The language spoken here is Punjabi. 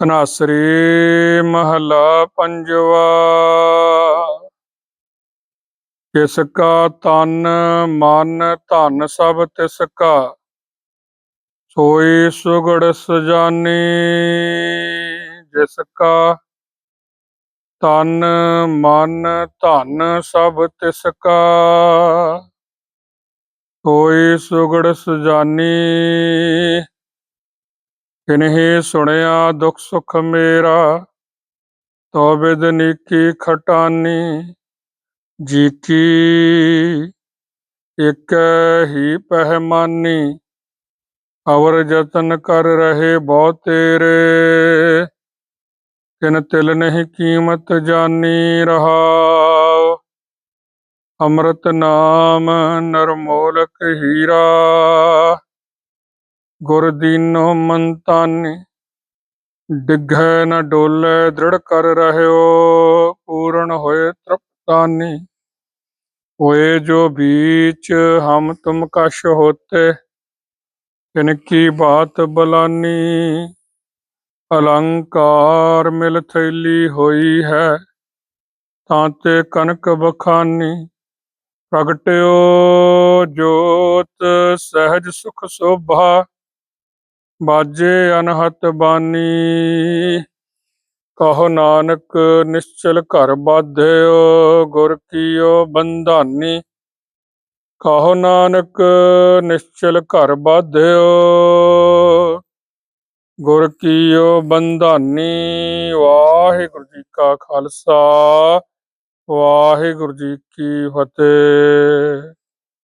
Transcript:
ਧਨਾਸਰੀ ਮਹਲਾ ਪੰਜਵਾ। ਕਿਸ ਕਾ ਤਨ ਮਨ ਧਨ ਸਭ ਤਿਸ ਕਾ, ਸੋਈ ਸੁਗੜ ਸਜਾਨੀ। ਜਿਸ ਕਾ ਤਨ ਮਨ ਧਨ ਸਭ ਤਿਸ ਕਾ, ਸੋਈ ਸੁਗੜ ਸਜਾਨੀ। ਕਿਨਹੀ ਸੁਣਿਆ ਦੁਖ ਸੁਖ ਮੇਰਾ ਤੋ ਬਿਦ ਨੀਕੀ ਖਟਾਨੀ ਜੀ ਕੀ ਇਕ ਹੀ ਪਹਿਮਾਨੀ, ਅਵਰ ਜਤਨ ਕਰ ਰਹੇ ਬਹੁ ਤੇਰੇ। ਕਿਨ ਤਿਲ ਨਹੀਂ ਕੀਮਤ ਜਾਨੀ ਰਹਾਉ, ਅੰਮ੍ਰਿਤ ਨਾਮ ਨਰਮੋਲਕ ਹੀਰਾ। ਗੁਰ ਦੀਨੋ ਮਨ ਤਾਨੇ ਡਿੱਗੈ ਨ ਡੋਲੇ ਦ੍ਰਿੜ ਕਰ ਰਹਿਓ, ਪੂਰਨ ਹੋਏ ਤ੍ਰਿਪਤਾਨੀ। ਹੋਏ ਜੋ ਬੀਚ ਹਮ ਤੁਮ ਕਛ ਹੋਤੇ, ਤਿਨ ਕੀ ਬਾਤ ਬਲਾਨੀ। ਅਲੰਕਾਰ ਮਿਲ ਥੈਲੀ ਹੋਈ ਹੈ, ਤਾਂ ਤੇ ਕਨਕ ਬਖਾਨੀ। ਪ੍ਰਗਟਿਓ ਜੋਤ ਸਹਿਜ ਸੁਖ ਸੋਭਾ ਬਾਜੇ ਅਨਹਤ ਬਾਨੀ। ਕਹੋ ਨਾਨਕ ਨਿਸ਼ਚਲ ਘਰ ਬਾਧਿਓ, ਗੁਰ ਕੀਓ ਬੰਧਾਨੀ। ਕਹੋ ਨਾਨਕ ਨਿਸ਼ਚਲ ਘਰ ਬਾਧਿਓ, ਗੁਰ ਕੀਓ ਬੰਧਾਨੀ। ਵਾਹਿਗੁਰੂ ਜੀ ਕਾ ਖਾਲਸਾ, ਵਾਹਿਗੁਰੂ ਜੀ ਕੀ ਫਤਿਹ।